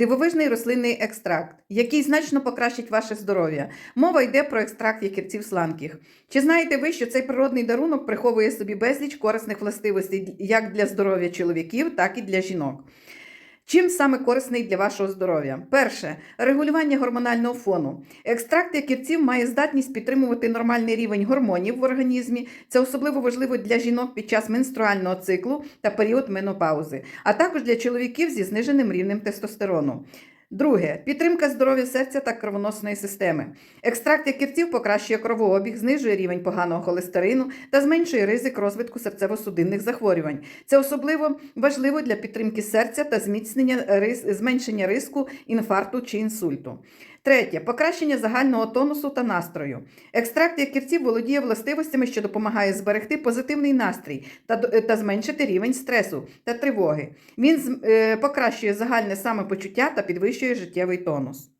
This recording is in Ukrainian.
Дивовижний рослинний екстракт, який значно покращить ваше здоров'я. Мова йде про екстракт якірців сланких. Чи знаєте ви, що цей природний дарунок приховує собі безліч корисних властивостей як для здоров'я чоловіків, так і для жінок? Чим саме корисний для вашого здоров'я? Перше регулювання гормонального фону. Екстракт якірців має здатність підтримувати нормальний рівень гормонів в організмі. Це особливо важливо для жінок під час менструального циклу та період менопаузи, а також для чоловіків зі зниженим рівнем тестостерону. Друге підтримка здоров'я серця та кровоносної системи. Екстракт якірців покращує кровообіг, знижує рівень поганого холестерину та зменшує ризик розвитку серцево-судинних захворювань. Це особливо важливо для підтримки серця та зміцнення зменшення ризику інфаркту чи інсульту. Третє покращення загального тонусу та настрою. Екстракт якірців володіє властивостями, що допомагає зберегти позитивний настрій та, та зменшити рівень стресу та тривоги. Він е, покращує загальне самопочуття та підвищує життєвий тонус.